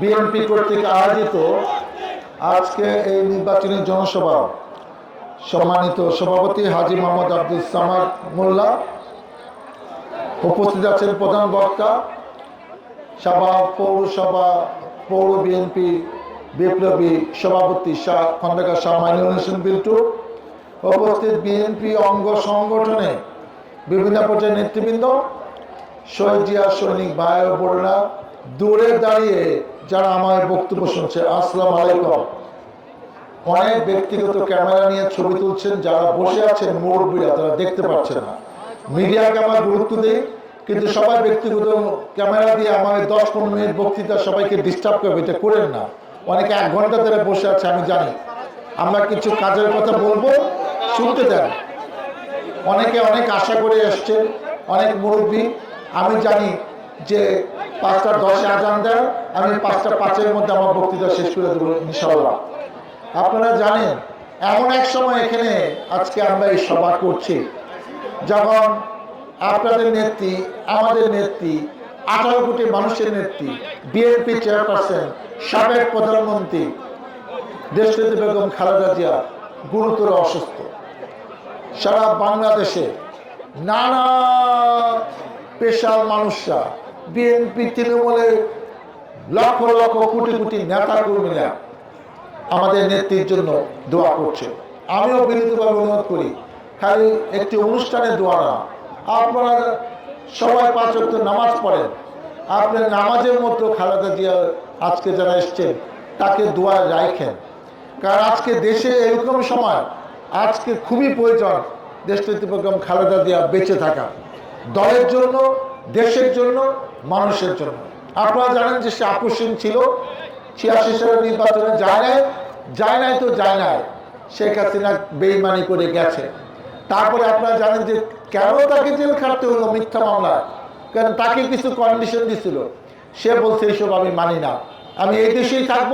BNP কর্তৃক আয়োজিত আজকে এই নির্বাচনী জনসভা, সম্মানিত সভাপতি হাজি মোহাম্মদ আব্দুল সামাদ মোল্লা, উপস্থিত আছেন প্রধান বক্তা সভা পৌরসভা, পৌর বিএনপি বিপ্লবী সভাপতি শাহ খন্দকার শাহ মাইনুল হোসেন বিল্টু, উপস্থিত বিএনপি অঙ্গ সংগঠনে বিভিন্ন পর্যায়ের নেতৃবৃন্দ শহীদিয়া সৈনিক ভাই বোনেরা দূরে দাঁড়িয়ে যারা আমার বক্তব্য শুনছে, আসসালাম আলাইকুম। অনেক ব্যক্তিগত ক্যামেরা নিয়ে ছবি তুলছেন, যারা বসে আছেন মুরব্বীরা, তারা দেখতে পাচ্ছেন না। মিডিয়াকে আমার গুরুত্ব দিই, কিন্তু সবাই ব্যক্তিগত ক্যামেরা দিয়ে আমার দশ পনেরো মিনিট বক্তৃতা সবাইকে ডিস্টার্ব করবে, এটা করেন না। অনেকে এক ঘণ্টা ধরে বসে আছে, আমি জানি। আমরা কিছু কাজের কথা বলব, শুনতে দেন। অনেকে অনেক আশা করে এসছেন, অনেক মুরব্বী। আমি জানি যে পাঁচটা দশে আজান দেয় আমি পাঁচটা পাঁচের মধ্যে আমার বক্তৃতা শেষ করে দেবো ইনশাল্লাহ আপনারা জানেন, এমন এক সময় এখানে আজকে আমরা এই সভা করছি, যখন আপনাদের নেত্রী, আমাদের নেত্রী, আঠারো কোটি মানুষের নেত্রী, বিএনপি চেয়ারপারসন, সাবেক প্রধানমন্ত্রী, দেশনেত্রী বেগম খালেদা জিয়া গুরুতর অসুস্থ। সারা বাংলাদেশে নানা পেশার মানুষরা বিএনপি, তৃণমূলের লক্ষ লক্ষ কোটি কোটি নেতা কর্মীরা আমাদের নেত্রীর জন্য দোয়া করছে। আমিও বিনীতভাবে অনুরোধ করি, খালি একটি অনুষ্ঠানে দোয়া না, আপনারা সবাই পাঁচ নামাজ পড়েন। আপনার নামাজের মতো খালেদা জিয়া আজকে যারা এসছেন, তাকে দোয়া রাখেন কারণ আজকে দেশে এরকম সময়, আজকে খুবই প্রয়োজন দেশনেত্রী প্রোগ্রাম খালেদা জিয়া বেঁচে থাকা। দলের জন্য দেশের জন্য, মানুষের জন্য। আপনারা জানেন যে সে আকর্ষণ ছিল, ছিয়াশি সালের নির্বাচনে যায় নাই যায় নাই তো যায় নাই। শেখ হাসিনা বেইমানি করে গেছে। তারপরে আপনারা জানেন যে কেন তাকে জেল খাটতে হলো মিথ্যা মামলায় কারণ তাকে কিছু কন্ডিশন দিছিল? সে বলছে এইসব আমি মানি না। আমি এই দেশেই থাকব,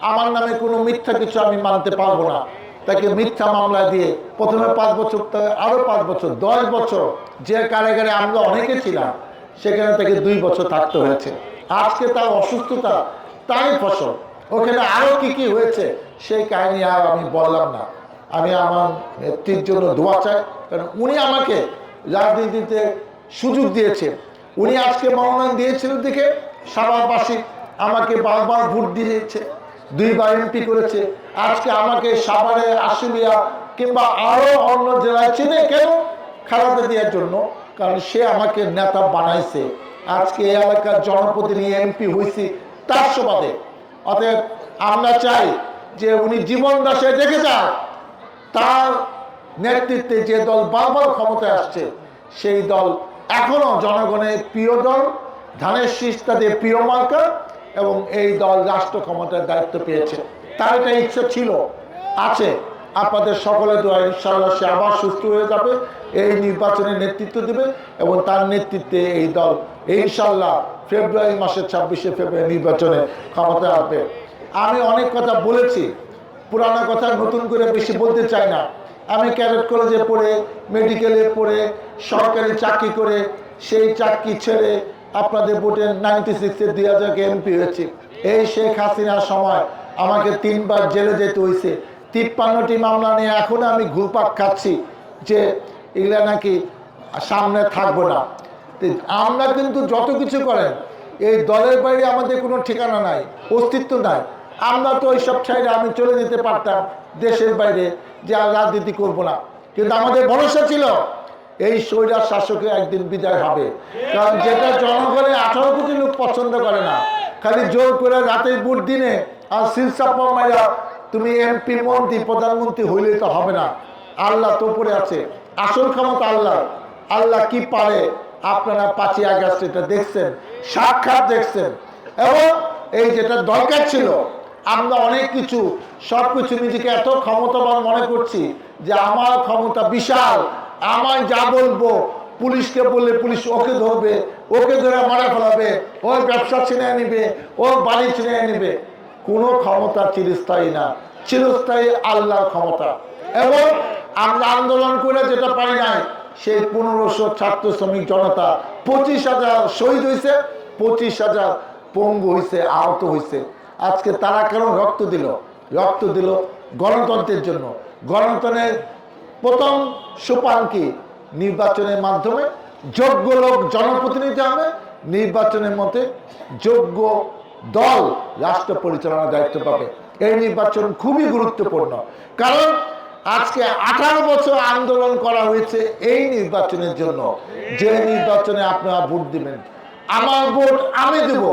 আমার নামে কোনো মিথ্যা কিছু আমি মানতে পারব না। তাকে মিথ্যা মামলা দিয়ে প্রথমে পাঁচ বছর আরও পাঁচ বছর, দশ বছর যে কারাগারে আমরা অনেকে ছিলাম। সেখানে তাকে দুই বছর থাকতে হয়েছে। আজকে তার অসুস্থতা, তাই ফসল। ওখানে আরও কি কি হয়েছে, সেই কাহিনী আর আমি বললাম না। আমি আমার নেত্রীর জন্য দোয়া চাই, কারণ উনি আমাকে রাজনীতিতে সুযোগ দিয়েছে। উনি আজকে মনোনয়ন দিয়েছিলেন দেখে সারাবাসী আমাকে বারবার ভোট দিয়েছে, দুইবার এমপি করেছে। আজকে আমাকে সাভারে আশুলিয়া কিংবা আরও অন্য জেলায় চিনে কেন খালাদা দেওয়ার জন্য কারণ সে আমাকে নেতা বানাইছে। আজকে এই এলাকার জনপ্রতিনিধি এমপি হয়েছি তার সুবাদে। অতএব আমরা চাই যে উনি জীবন দাসে দেখে যান তার নেতৃত্বে যে দল বারবার ক্ষমতায় আসছে, সেই দল এখনও জনগণের প্রিয় দল, ধানের শীষ তাদের প্রিয় মার্কা এবং এই দল রাষ্ট্র ক্ষমতার দায়িত্ব পেয়েছে। তার একটা ইচ্ছা ছিল, আছে। আপনাদের সকলে দোয়া ইনশাল্লাহ সে আবার সুস্থ হয়ে যাবে, এই নির্বাচনে নেতৃত্ব দেবে এবং তার নেতৃত্বে এই দল ইনশাল্লাহ ফেব্রুয়ারি মাসের ছাব্বিশে ফেব্রুয়ারি নির্বাচনে ক্ষমতায় আসবে। আমি অনেক কথা বলেছি, পুরানো কথা নতুন করে বেশি বলতে চাই না। আমি ক্যাডেট কলেজে পড়ে, মেডিকেলে পড়ে, সরকারি চাকরি করে, সেই চাকরি ছেড়ে আপনাদের ভোটে নাইনটি সিক্সে দুই হাজার এমপি হয়েছে। এই শেখ হাসিনার সময় আমাকে তিনবার জেলে যেতে হয়েছে। তিপ্পান্নটি মামলা নিয়ে এখন আমি ঘুরপাক খাচ্ছি যে এগুলা নাকি সামনে থাকব না। আমরা কিন্তু যত কিছু করেন, এই দলের বাইরে আমাদের কোনো ঠিকানা নাই, অস্তিত্ব নাই। আমরা তো ওইসব ছাইরে আমি চলে যেতে পারতাম দেশের বাইরে যে আর রাজনীতি করব না। কিন্তু আমাদের ভরসা ছিল, এই স্বৈরার শাসকে একদিন বিদায় হবে। কারণ যেটা জনগণের আঠারো কোটি লোক পছন্দ করে না, খালি জোর করে রাতের বুট দিনে আর শিলসাপ্পা মাইরা তুমি এমপি মন্ত্রী, প্রধানমন্ত্রী হইলে তো হবে না। আল্লাহ তো উপরে আছে। আসল ক্ষমতা আল্লাহ। আল্লাহ কি পারে? আপনারা পাঁচই আগস্ট এটা দেখছেন, সাক্ষাৎ দেখছেন। এবং এই যেটা দরকার ছিল, আমরা অনেক কিছু সব কিছু নিজেকে এত ক্ষমতাবান মনে করছি যে আমার ক্ষমতা বিশাল। আমার যা বলব, পুলিশকে বললে পুলিশ ওকে ধরবে, ওকে ধরে মারা ফেলাবে, ওর ব্যবসা ছিনে নিবে, ওর বাড়ি ছিনে নিবে। কোনো ক্ষমতা চিরস্থায়ী না। চিরস্থায়ী আল্লাহর ক্ষমতা। এবং আমরা আন্দোলন করে যেটা পাই নাই, সেই পনেরোশো ছাত্র শ্রমিক জনতা পঁচিশ হাজার শহীদ হয়েছে পঁচিশ হাজার পঙ্গু হয়েছে আহত হয়েছে আজকে তারা কেন রক্ত দিল? রক্ত দিল গণতন্ত্রের জন্য। গণতন্ত্রের প্রথম সোপান কি? নির্বাচনের মাধ্যমে যোগ্য লোক জনপ্রতিনিধি হবে নির্বাচনের মধ্যে যোগ্য দল রাষ্ট্র পরিচালনার দায়িত্ব পাবে। এই নির্বাচন খুবই গুরুত্বপূর্ণ। কারণ আজকে আঠারো বছর আন্দোলন করা হয়েছে এই নির্বাচনের জন্য। যে নির্বাচনে আপনারা ভোট দিবেন, আমার ভোট আমি দেব,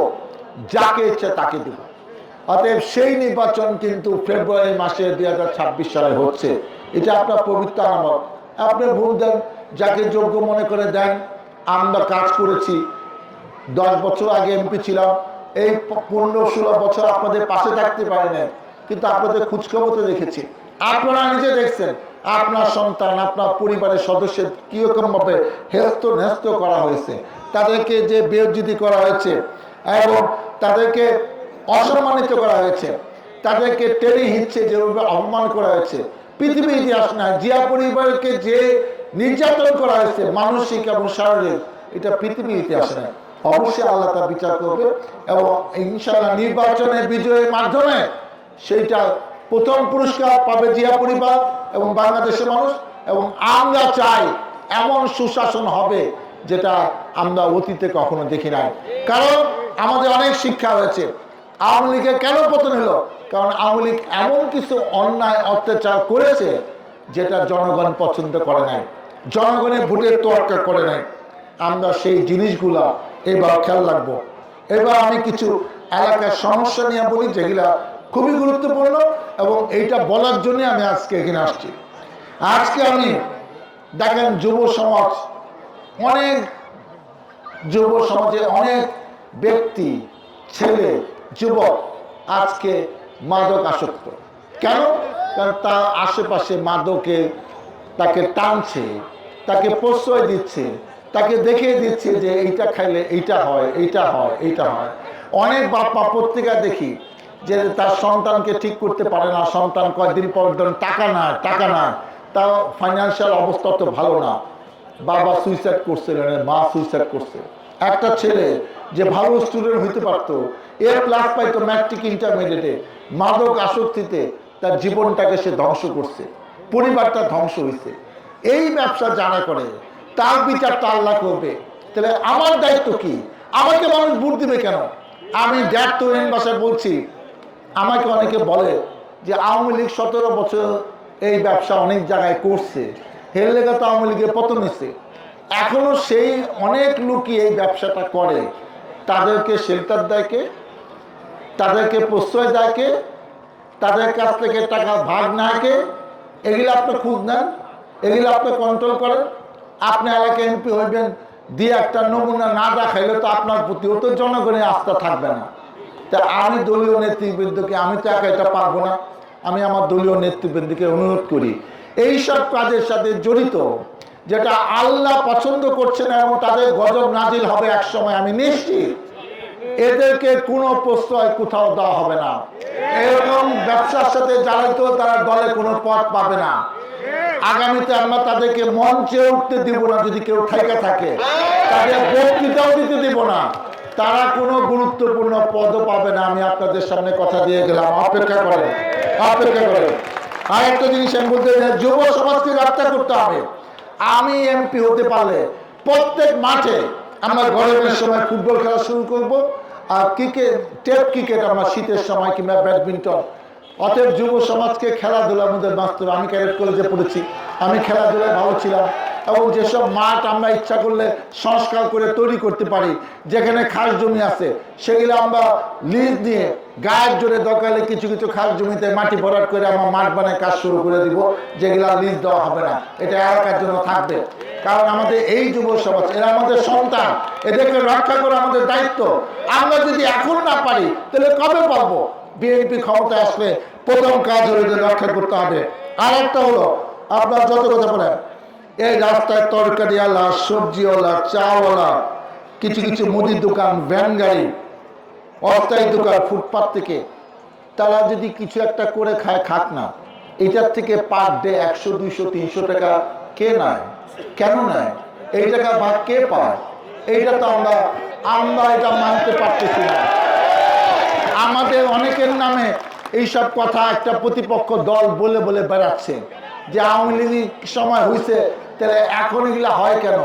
যাকে ইচ্ছে তাকে দেব। অতএব সেই নির্বাচন কিন্তু ফেব্রুয়ারি মাসে দুই হাজার ছাব্বিশ সালে হচ্ছে। এটা আপনার পবিত্র নামক আপনি ভোট দেন, যাকে যোগ্য মনে করে দেন। আমরা কাজ করেছি। দশ বছর আগে এমপি ছিলাম এই পনেরো ষোলো বছর আপনাদের পাশে থাকতে পারি না কিন্তু আপনাদের খোঁজখবর তো দেখেছি। আপনারা নিজে দেখছেন, আপনার সন্তান, আপনার পরিবারের সদস্যের কীরকম ভাবে হেস্ত নেস্ত করা হয়েছে। তাদেরকে যে বেউজিতি করা হয়েছে এবং তাদেরকে অসম্মানিত করা হয়েছে, তাদেরকে টেনে হিচ্ছে যেভাবে অপমান করা হয়েছে, পৃথিবীর ইতিহাস না জিয়া পরিবারকে যে নির্যাতন করা হয়েছে, মানসিক এবং শারীরিক, এটা পৃথিবীর ইতিহাস না অবশ্যই আল্লাহ তা বিচার করবে এবং ইনশাআল্লাহ নির্বাচনের বিজয়ের মাধ্যমে সেইটা প্রথম পুরস্কার পাবে জিয়া পরিবার এবং বাংলাদেশের মানুষ এবং আমরা চাই এমন সুশাসন হবে যেটা আমরা অতীতে কখনো দেখি নাই। কারণ আমাদের অনেক শিক্ষা হয়েছে আওয়ামী লীগের কেন পতন হলো? কারণ আওয়ামী লীগ এমন কিছু অন্যায় অত্যাচার করেছে যেটা জনগণ পছন্দ করে নাই। জনগণের ভোটের তোয়াক্কা করে নাই। আমরা সেই জিনিসগুলা এবার খেয়াল রাখব। এবার আমি কিছু এলাকার সমস্যা নিয়ে বলি, যেগুলা খুবই গুরুত্বপূর্ণ এবং এইটা বলার জন্য আমি আজকে এখানে আসছি। আজকে আমি দেখেন যুব সমাজ, অনেক যুব সমাজে অনেক ব্যক্তি, ছেলে, যুবক আজকে মাদক আসক্ত। কেন? কারণ তার আশেপাশে মাদকে তাকে টানছে, তাকে প্রশ্রয় দিচ্ছে তাকে দেখিয়ে দিচ্ছে যে এইটা খাইলে এইটা হয় এইটা হয় এইটা হয়। অনেক বাপ্পা পত্রিকা দেখি যে তার সন্তানকে ঠিক করতে পারে না, সন্তান কয়েকদিন পর ধরেন টাকা না টাকা না তার ফাইন্যান্সিয়াল অবস্থা তো ভালো না। বাবা সুইসাইড করছে মা সুইসাইড করছে। একটা ছেলে যে ভালো স্টুডেন্ট হইতে পারতো এর ক্লাস পাইতো ম্যাট্রিক ইন্টারমিডিয়েটে মাদক আসক্তিতে তার জীবনটাকে সে ধ্বংস করছে, পরিবারটা ধ্বংস হয়েছে এই ব্যবসা যারা করে তার বিচারটা আল্লাহ করবে। তাহলে আমার দায়িত্ব কি? আমাকে মানুষ ভোট দিবে কেন? আমি ড্যাড তৈরি ভাষায় বলছি, আমাকে অনেকে বলে যে আওয়ামী লীগ সতেরো বছর এই ব্যবসা অনেক জায়গায় করছে এর লেগে তো আওয়ামী লীগের পতন হয়েছে। এখনও সেই অনেক লোকই এই ব্যবসাটা করে। তাদেরকে শেল্টার দেয়কে তাদেরকে প্রশ্রয় দেয় কে? তাদের কাছ থেকে টাকা ভাগ না কে? এগুলো আপনি খুঁজ নেন, এগুলো আপনি কন্ট্রোল করেন। আপনি এলাকায় এমপি হইবেন, দিয়ে একটা নমুনা না দেখাইলে তো আপনার প্রতি তো জনগণের আস্থা থাকবে না। তা আমি দলীয় নেতৃবৃন্দকে, আমি তো একা এটা পারব না। আমি আমার দলীয় নেতৃবৃন্দকে অনুরোধ করি। এইসব কাজের সাথে জড়িত, যেটা আল্লাহ পছন্দ করছে না এবং তাদের গজব নাজিল হবে এক সময়, আমি নিশ্চিত এদেরকে কোনো প্রশ্রয় কোথাও দেওয়া হবে না। এরকম ব্যবসার সাথে জড়িত তারা দলে কোনো পথ পাবে না। আগামীতে আমরা তাদেরকে মঞ্চে উঠতে দিব না, যদি কেউ ঠেকে থাকে। তাদের বক্তৃতাও দিতে দিব না। তারা কোনো গুরুত্বপূর্ণ পদও পাবে না। আমি আপনাদের সামনে কথা দিয়ে গেলাম। অপেক্ষা করেন। অপেক্ষা করেন। আর একটা জিনিস আমি বলতে যুব সমাজকে রক্ষা করতে হবে। আমি এমপি হতে পারলে প্রত্যেক মাঠে আমরা গরমের সময় ফুটবল খেলা শুরু করব। আর ক্রিকেট, টেপ ক্রিকেট আমরা শীতের সময় কিংবা ব্যাডমিন্টন অতএব যুব সমাজকে খেলাধুলার মধ্যে বাঁচতে। আমি ক্যারেট কলেজে পড়েছি। আমি খেলাধুলায় ভালো ছিলাম। এবং যেসব মাঠ আমরা ইচ্ছা করলে সংস্কার করে তৈরি করতে পারি, যেখানে খাস জমি আছে, সেগুলো আমরা লিজ নিয়ে গায়ের জোরে দরকার কিছু কিছু খাস জমিতে মাটি ভরাট করে আমরা মাঠ বানায় কাজ শুরু করে দিব, যেগুলো লিজ দেওয়া হবে না। এটা এলাকার জন্য থাকবে। কারণ আমাদের এই যুব সমাজ, এরা আমাদের সন্তান। এদেরকে রক্ষা করা আমাদের দায়িত্ব। আমরা যদি এখন না পারি, তাহলে কবে পারব বিএনপি ক্ষমতায় আসলে প্রথম কাজ হলো রক্ষা করতে হবে। আর একটা হলো, আপনার যত কথা বলেন, এই রাস্তায় তরকারিওয়ালা, সবজিওয়ালা, চাওয়ালা, কিছু কিছু মুদির দোকান, ভ্যান গাড়ি, অস্থায়ী দোকান, ফুটপাত থেকে, তারা যদি কিছু একটা করে খায়, খাক না। এটার থেকে পার ডে একশো, দুইশো, তিনশো টাকা কে নেয়? কেন নেয়? এই টাকা ভাগ কে পায়? এইটা তো আমরা আমরা এটা মানতে পারতেছি না। আমাদের অনেকের নামে এইসব কথা একটা প্রতিপক্ষ দল বলে বলে বেড়াচ্ছে যে আওয়ামী লীগ সময় হয়েছে, তাহলে এখন এগুলা হয় কেন?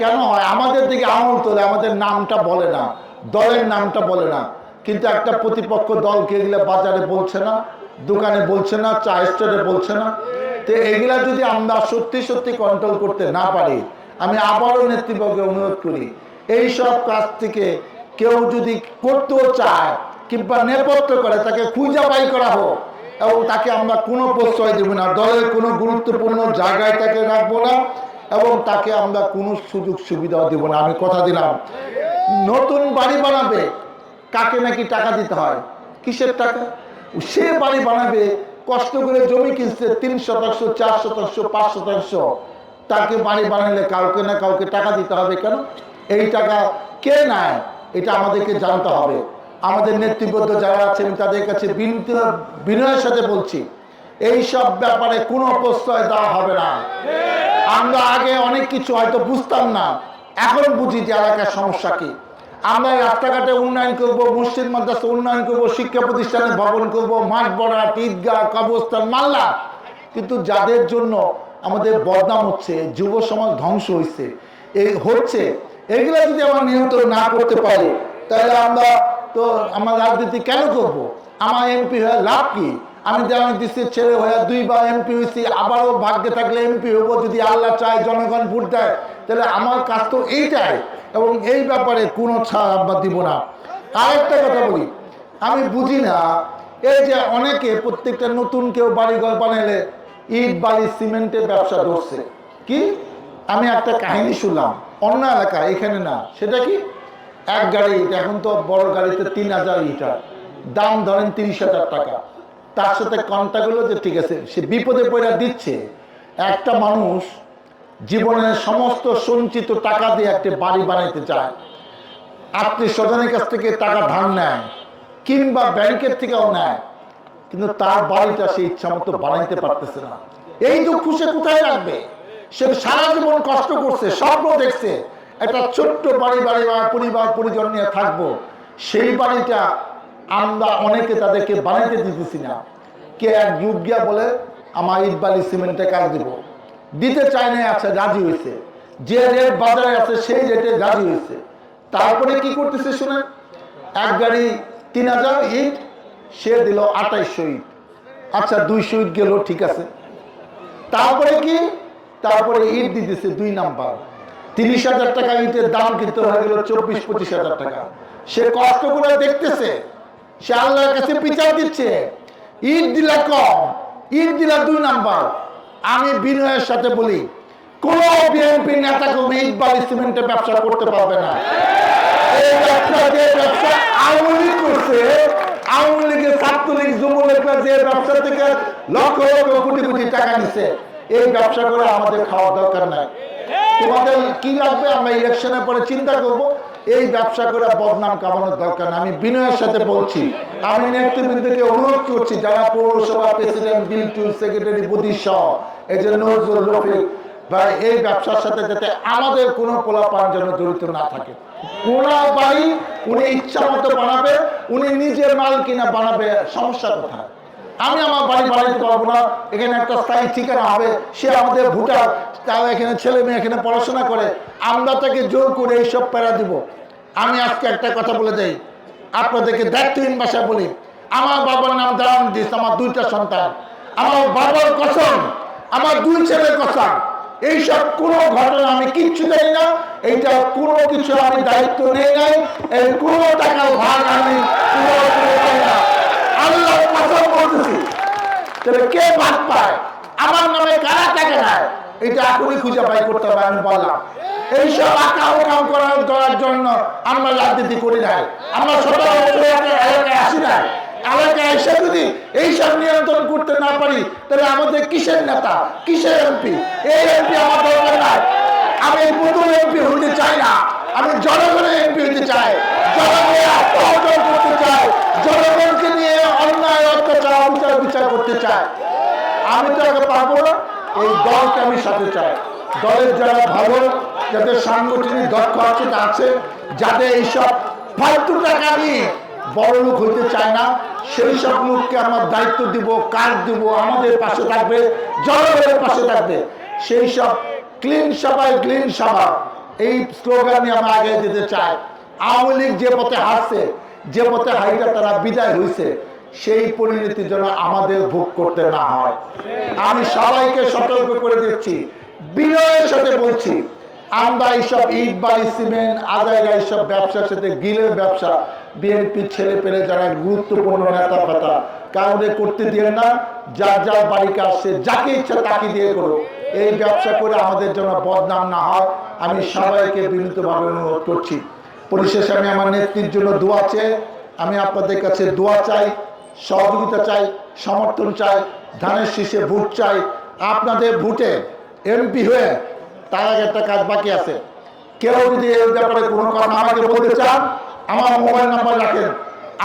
কেন হয়? আমাদের দিকে আঙুল তোলে, আমাদের নামটা বলে না, দলের নামটা বলে না। কিন্তু একটা প্রতিপক্ষ দলকে এগুলা বাজারে বলছে না, দোকানে বলছে না, চা স্টোরে বলছে না। তো এগুলা যদি আমরা সত্যি সত্যি কন্ট্রোল করতে না পারি, আমি আবারও নেতৃত্বকে অনুরোধ করি এই সব কাজ থেকে কেউ যদি করতেও চায় কিংবা নেপথ্য করে, তাকে খুঁজা বাই করা হোক, এবং তাকে আমরা কোনো প্রশ্রয় দেব না। দলের কোনো গুরুত্বপূর্ণ জায়গায় তাকে রাখব না, এবং তাকে আমরা কোনো সুযোগ সুবিধাও দেব না। আমি কথা দিলাম। নতুন বাড়ি বানাবে, কাকে নাকি টাকা দিতে হয়? কিসের টাকা? সে বাড়ি বানাবে, কষ্ট করে জমি কিনছে, তিন শতাংশ, চার শতাংশ, পাঁচ শতাংশ। তাকে বাড়ি বানালে কাউকে না কাউকে টাকা দিতে হবে কেন? এই টাকা কে নেয়? এটা আমাদেরকে জানতে হবে। আমাদের নেতৃবৃন্দ যারা আছেন, তাদের কাছে বিনয়ের সাথে বলছি, এই সব ব্যাপারে কোনো প্রশ্রয় দেওয়া হবে না। আমরা আগে অনেক কিছু হয়তো বুঝতাম না, এখন বুঝি যে এলাকার সমস্যা কি। আমরা রাস্তাঘাটে উন্নয়ন করব, মসজিদ, মাদ্রাসা উন্নয়ন করব, শিক্ষা প্রতিষ্ঠানে ভবন করব, মাঠ বড়া ঈদগাহ, কবরস্থান মাল্লা কিন্তু যাদের জন্য আমাদের বদনাম হচ্ছে, যুব সমাজ ধ্বংস হয়েছে এই হচ্ছে, এগুলো যদি আমরা নিয়ন্ত্রণ না করতে পারি, তাহলে আমরা তো আমার রাজনীতি কেন করব? আমার এমপি হয়ে লাভ কি? আমি যেমন দেশের ছেলে হয়ে দুইবার এমপি হয়েছি, আবারও ভাগ্যে থাকলে এমপি হব যদি আল্লাহ চায়, জনগণ ভোট দেয়। তাহলে আমার কাজ তো এইটাই, এবং এই ব্যাপারে কোনো ছাড় আমরা দিব না। আরেকটা কথা বলি, আমি বুঝি না, এই যে অনেকে প্রত্যেকটা নতুন কেউ বাড়িঘর বানাইলে ইট, বালি সিমেন্টের ব্যবসা ধরছে। কি? আমি একটা কাহিনী শুনলাম, অন্য এলাকা এখানে না, সেটা কি? এক গাড়ি, এখন তো বড় গাড়িতে তিন হাজার লিটার। দাম ধরেন তিরিশ হাজার টাকা। তার সাথে কন্ট্যাক্ট হলো যে ঠিক আছে, সে বিপদে পড়া দিচ্ছে। একটা মানুষ জীবনের সমস্ত সঞ্চিত টাকা দিয়ে একটা বাড়ি বানাইতে চায়। আত্মীয় স্বজনের কাছ থেকে টাকা ধার নেয়, কিংবা ব্যাংকের থেকেও নেয়। কিন্তু তার বাড়িটা সে ইচ্ছা মতো বানাইতে পারতেছে না। এই দুঃখ সে কোথায় রাখবে? সে সারা জীবন কষ্ট করছে, স্বপ্ন দেখছে। একটা ছোট্ট বাড়ি বাড়ি পরিবার পরিজন নিয়ে থাকব। সেই বাড়িটা আমরা অনেকে তাদেরকে বানাইতে দিতেছি না। কে এক যুগ গিয়া বলে, আমার ইট বালি সিমেন্টে কাজ দিব। দিতে চায় না আচ্ছা রাজি হয়েছে যে রেট বাজারে আছে, সেই রেটে রাজি হয়েছে তারপরে কি করতেছে শুনেন? এক গাড়ি তিন হাজার ইট, সে দিল আঠাইশশো ইট। আচ্ছা দুইশো ইট গেল, ঠিক আছে। তারপরে কি? তারপরে ইট দিতেছে দুই নাম্বার। তিরিশ হাজার টাকা ইটের দাম কিন্তু হয়ে গেল চব্বিশ, পঁচিশ হাজার টাকা। সে কষ্ট করে দেখতেছে, সে আল্লাহর কাছে বিচার দিচ্ছে ইট দিলা কম ইট দিলা দুই নাম্বার। আমি বিনয়ের সাথে বলি, কোন বিএনপি নেতা ইট বালি সিমেন্টের ব্যবসা করতে পারবে না। এই ব্যবসা, যে ব্যবসা করছে, আওয়ামী লীগের ছাত্রলীগ যে ব্যবসা থেকে লক্ষ লক্ষ কোটি কোটি টাকা নিচ্ছে এই ব্যবসা করে আমাদের খাওয়ার দরকার নাই। তোমাদের কি লাগবে? আমরা ইলেকশনের পরে চিন্তা করব। এই ব্যবসা করে বদনাম কামানোর দরকার আমি বিনয়ের সাথে বলছি। আমি নেতৃবৃন্দকে অনুরোধ করছি, যারা পৌরসভা প্রেসিডেন্ট বিলটু সেক্রেটারি বুদ্ধি সহ, এই যে নজরুল রফিক বা এই ব্যবসার সাথে যাতে আমাদের কোনো পোলাপান যেন জড়িত না থাকে। ওনার বাড়ি উনি ইচ্ছা মতো বানাবে, উনি নিজের মাল কিনা বানাবে, সমস্যা কোথায়? আমি আমার বাড়ি বাড়িতে পারব না। এখানে একটা স্থায়ী ঠিকানা হবে। সে আমাদের ভোটার তারা এখানে ছেলে মেয়ে এখানে পড়াশোনা করে। আমরা তাকে জোর করে এইসব প্যারা দিব। আমি আজকে একটা কথা বলে যাই আপনাদেরকে দায়িত্বহীন ভাষায় বলি। আমার বাবার নাম দারাম দিস আমার দুইটা সন্তান। আমার বাবার কসম আমার দুই ছেলের কসম। এইসব কোনো ঘটনা আমি কিচ্ছু জানি না। এইটা কোনো কিছু আমি দায়িত্ব নেই নাই। এই কোনো টাকার ভাগ আমি না। কসম তাহলে কে ভাগ পায়? আমার নামে কারা টাকা নেয়? এটা খুঁজে পাই করতে আঁকা করার করার জন্য আমরা রাজনীতি করি নাই। আমরা ছোট এলাকায় আসি না এলাকায় এসে যদি এইসব নিয়ন্ত্রণ করতে না পারি, তাহলে আমাদের কিসের নেতা? কিসের এমপি? এই এমপি আমার দরকার নাই। আমি নতুন এমপি হতে চাই না। আমি জনগণের এমপি হতে চাই। জনগণের করতে চাই। জনগণকে নিয়ে অন্যায় অত্যাচার অবিচার বিচার করতে চাই। আমি না, এই দলকে আমি সাথে চাই। দলের যারা ভালো, যাদের সাংগঠনিক দক্ষতা আছে যাদের এইসব ফালতু টাকা নিয়ে বড় লোক হইতে চায় না, সেই সব লোককে আমার দায়িত্ব দিব, কাজ দিব, আমাদের পাশে থাকবে, জনগণের পাশে থাকবে। সেই সব ক্লিন সবাই ক্লিন সভা এই আগে যেতে চাই আওয়ামী লীগ যে পথে হাসছে যে পথে হাইটা তারা বিদায় হয়েছে সেই পরিণতির জন্য আমাদের ভোগ করতে না হয়। আমি সবাইকে সতর্ক করে দিচ্ছি। বিনয়ের সাথে বলছি, আমরা এইসব ইট বালি, সিমেন্ট আদায়রা এইসব ব্যবসার সাথে গিলের ব্যবসা বিএনপির ছেলে পেলে যারা গুরুত্বপূর্ণ নেতা পাতা কাউকে করতে দিয়ে না, যার যার বাড়িতে আসছে যাকে ইচ্ছা তাকে দিয়ে করো এই ব্যবসা করে আমাদের জন্য বদনাম না হয়, আমি সবাইকে বিনীতভাবে অনুরোধ করছি। পরিশেষে আমি আমার নেত্রীর জন্য দোয়া চাই আমি আপনাদের কাছে দোয়া চাই সহযোগিতা চাই, সমর্থন চাই, ধানের শীষে ভোট চাই। আপনাদের ভোটে এমপি হয়ে তার আগে একটা কাজ বাকি আছে। কেউ যদি এই ব্যাপারে কোনো কথা আমাকে বলতে চান, আমার মোবাইল নাম্বার রাখেন।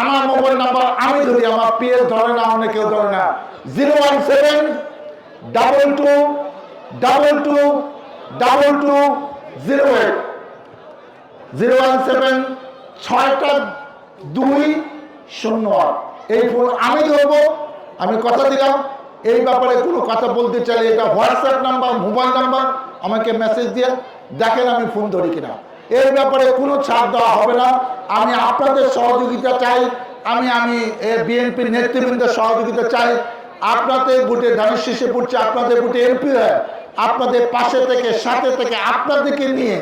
আমার মোবাইল নাম্বার আমি ধরি, আমার পিএস ধরে না অনেক কেউ ধরে না। Zero one seven double two double two double two, zero eight. Zero one seven, ছয়টা দুই, শূন্য আট। এই ফোন আমি ধরবো, আমি কথা দিলাম। এই ব্যাপারে কোনো কথা বলতে চাইলে এটা হোয়াটসঅ্যাপ নাম্বার মোবাইল নাম্বার আমাকে মেসেজ দিয়ে দেখেন আমি ফোন ধরি কিনা। এর ব্যাপারে কোনো ছাড় দেওয়া হবে না। আমি আপনাদের সহযোগিতা চাই। আমি আমি বিএনপির নেতৃবৃন্দের সহযোগিতা চাই। আপনাদের বুটে ধানের শীর্ষে পড়ছে, আপনাদের বুটে এমপি হয়, আপনাদের পাশে থেকে, সাথে থেকে আপনাদেরকে নিয়ে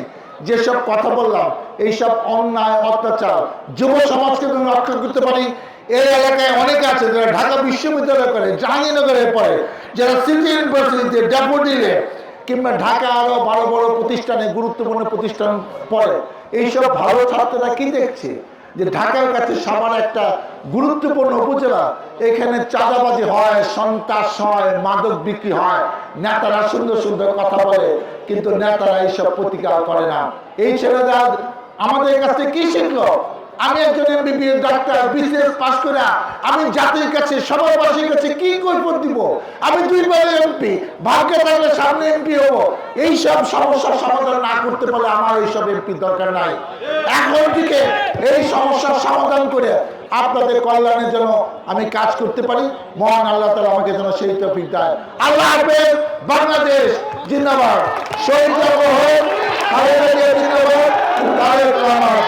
যেসব কথা বললাম, এইসব অন্যায়, অত্যাচার যুব সমাজকে তুমি রক্ষা করতে পারি। এই এলাকায় অনেকে আছে যারা ঢাকা বিশ্ববিদ্যালয় করে জাহাঙ্গীরনগরে পড়ে, যারা সিটি ইউনিভার্সিটিতে ডেপুটিলে কিংবা ঢাকা আরও বড় বড় প্রতিষ্ঠানে, গুরুত্বপূর্ণ প্রতিষ্ঠান পড়ে। এইসব ভালো ছাত্ররা কি দেখছে? যে ঢাকার কাছে সামান্য একটা গুরুত্বপূর্ণ উপজেলা, এখানে চাঁদাবাজি হয়, সন্ত্রাস হয়, মাদক বিক্রি হয়। নেতারা সুন্দর সুন্দর কথা বলে, কিন্তু নেতারা এইসব প্রতিকার করে না। এই ছেলেরা আমাদের কাছ কি শিখলো? আমি একজন এমবিবিএস ডাক্তার বিসিএস পাস করে, আমি জাতির কাছে সবাইবাসীর কাছে কি কৈফত দিব? আমি দুইবার এমপি ভাগ্যে থাকলে সামনে এমপি হব। এইসব সমস্যার সমাধান না করতে পারলে আমার এইসব এমপি দরকার নাই। এখন থেকে এই সমস্যার সমাধান করে আপনাদের কল্যাণের জন্য আমি কাজ করতে পারি। মহান আল্লাহ তালা আমাকে যেন সেই তফিক দেয় আল্লাহ হাফেজ, বাংলাদেশ জিন্দাবাদ। শহীদ জিন্দাবাদ রহমান